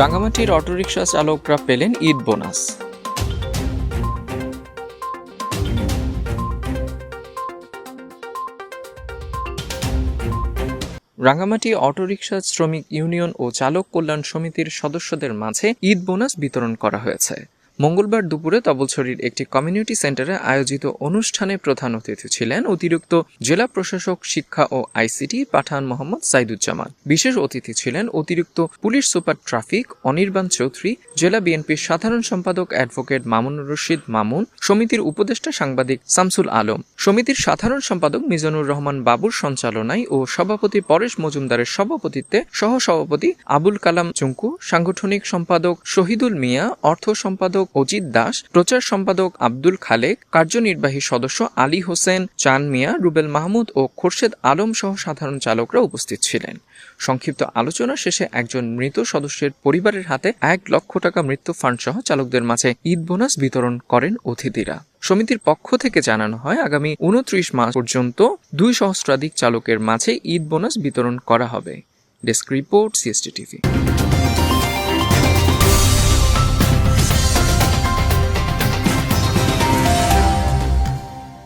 রাঙ্গামাটির auto rickshaw চালকরা পেলেন Eid bonus. Rangamati auto rickshaw শ্রমিক ইউনিয়ন ও চালক কল্যাণ সমিতির সদস্যদের মাঝে ঈদ বোনাস বিতরণ করা হয়েছে। মঙ্গলবার দুপুরে তবলছড়ির একটি কমিউনিটি সেন্টারে আয়োজিত অনুষ্ঠানে প্রধান অতিথি ছিলেন অতিরিক্ত জেলা প্রশাসক, শিক্ষা ও আইসিটি পাঠান মোহাম্মদ সাইদুজ্জামান। বিশেষ অতিথি ছিলেন অতিরিক্ত police super traffic, Anirban Chowdhury, জেলা বিএনপির সাধারণ সম্পাদক অ্যাডভোকেট মামুনুর রশিদ মামুন, সমিতির উপদেষ্টা সাংবাদিক শামসুল আলম। সমিতির সাধারণ সম্পাদক মিজানুর রহমান বাবুর সঞ্চালনায় ও সভাপতি পরেশ মজুমদারের সভাপতিত্বে সহ সভাপতি আবুল কালাম চুঙ্কু, সাংগঠনিক সম্পাদক শহীদুল মিয়া, অর্থ সম্পাদক অজিত দাস, প্রচার সম্পাদক আব্দুল খালেক, কার্যনির্বাহী সদস্য আলী হোসেন, চান মিয়া, রুবেল মাহমুদ ও খোরশেদ আলম সহ সাধারণ চালকরা উপস্থিত ছিলেন। সংক্ষিপ্ত আলোচনা শেষে একজন মৃত সদস্যের পরিবারের হাতে এক লক্ষ টাকা মৃত্যু ফান্ড সহ চালকদের মাঝে ঈদ বোনাস বিতরণ করেন অতিথিরা। সমিতির পক্ষ থেকে জানানো হয়, আগামী উনত্রিশ মাস পর্যন্ত দুই সহস্রাধিক চালকের মাঝে ঈদ বোনাস বিতরণ করা হবে। Desk report, C S T TV.